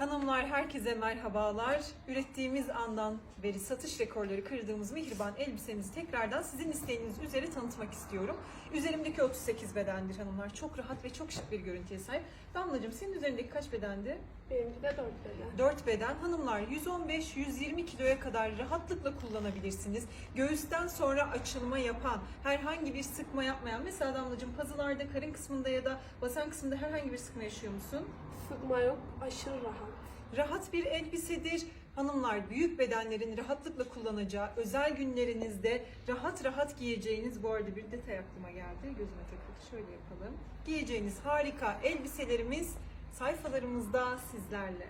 Hanımlar herkese merhabalar. Ürettiğimiz andan beri satış rekorları kırdığımız Mihriban elbisemizi tekrardan sizin isteğiniz üzere tanıtmak istiyorum. Üzerimdeki 38 bedendir hanımlar. Çok rahat ve çok şık bir görüntüye sahip. Damlacığım senin üzerindeki kaç bedendi? Benimki de dört beden. 4 beden. Hanımlar 115-120 kiloya kadar rahatlıkla kullanabilirsiniz. Göğüsten sonra açılma yapan, herhangi bir sıkma yapmayan, mesela Damlacığım pazılarda, karın kısmında ya da basen kısmında herhangi bir sıkma yaşıyor musun? Sıkma yok, aşırı rahat. Rahat bir elbisedir. Hanımlar büyük bedenlerin rahatlıkla kullanacağı, özel günlerinizde rahat rahat giyeceğiniz, bu arada bir detay aklıma geldi, gözüme takıldı, şöyle yapalım. Giyeceğiniz harika elbiselerimiz sayfalarımızda sizlerle.